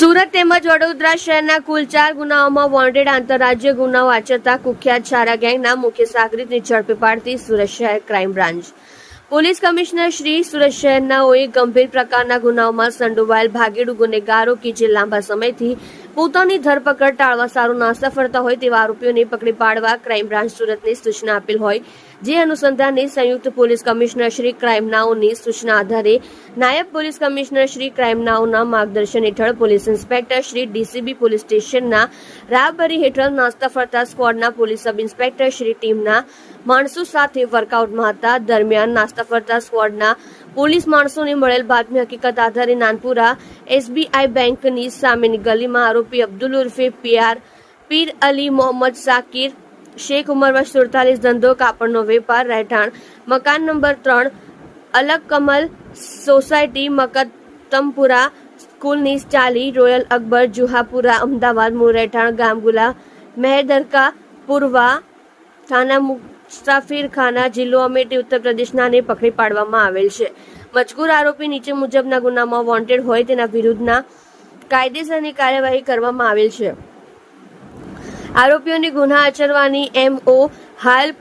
સુરત તેમજ વડોદરા શહેરના કુલ ચાર ગુનાઓમાં વોન્ટેડ આંતરરાજ્ય ગુનાઓ આચરતા કુખ્યાત છારા ગેંગના મુખ્ય સાગરીતની ઝડપી પાડતી સુરત શહેર crime branch. Police commissioner Shri Surat શહેરનાઓએ ગંભીર પ્રકારના ગુનાઓમાં સંડોવાયેલ ભાગેડુ ગુનેગારો કે જે લાંબા સમયથી પોતાની ધરપકડ ટાળવા સારું નાસ્તા ફરતા હોય તેવા આરોપીઓને પકડી પાડવા ક્રાઇમ બ્રાન્ચ સુરતને સૂચના આપેલ હોય. જે અનુસંધાને સંયુક્ત પોલીસ કમિશનર શ્રી ક્રાઇમ નાઓની સૂચના આધારે નાયબ પોલીસ કમિશનર શ્રી ક્રાઇમ નાઓના માર્ગદર્શન હેઠળ police inspector Shri DCB police સ્ટેશનના રાહબરી હેઠળ નાસ્તા ફરતા સ્ક્વોડના પોલીસ સબ ઇન્સ્પેક્ટર શ્રી ટીમના માણસો સાથે વર્કઆઉટમાં હતા દરમિયાન નાસ્તા ફરતા સ્કવોડના પોલીસ માણસોને મળેલ બાતમી હકીકત આધારે નાનપુરા એસબીઆઈ બેંકની સામેની ગલીમાં આરોપી અબ્દુલ ઉર્ફે પીઆર પીર અલી મોહમ્મદ સાકીર શેખ ઉમર વર્ષ સુડતાલીસ ધંધો કાપડનો વેપાર રહેઠાણ મકાન નંબર ત્રણ અલગ કમલ સોસાયટી મકતમપુરા સ્કૂલની ચાલી રોયલ અકબર જુહાપુરા અમદાવાદ મૂળ રહેઠાણ ગામગુલા મહેદરકા પૂર્વા થાના મુસ્તાફિર ખાના જિલ્લો અમેઠી ઉત્તર પ્રદેશનાને પકડી પાડવામાં આવેલ છે. મજકૂર આરોપી નીચે મુજબના ગુનામાં વોન્ટેડ હોય તેના વિરુદ્ધના કાયદેસરની કાર્યવાહી કરવામાં આવેલ છે. આરોપીઓની ગુના આચરવાની એમઓ હાલ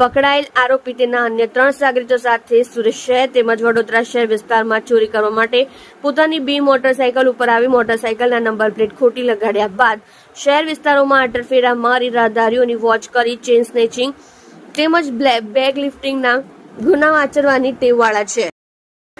પકડાયેલ આરોપી તેના અન્ય ત્રણ સાગરીતો સાથે સુરત શહેર તેમજ વડોદરા શહેર વિસ્તારમાં ચોરી કરવા માટે પોતાની બી મોટરસાયકલ ઉપર આવી મોટરસાયકલના નંબર પ્લેટ ખોટી લગાડ્યા બાદ શહેર વિસ્તારોમાં આટરફેરા મારી રાહદારીઓની વોચ કરી ચેન સ્નેચિંગ તેમજ બેગ લિફ્ટિંગના ગુનાઓ આચરવાની ટેવવાળા છે.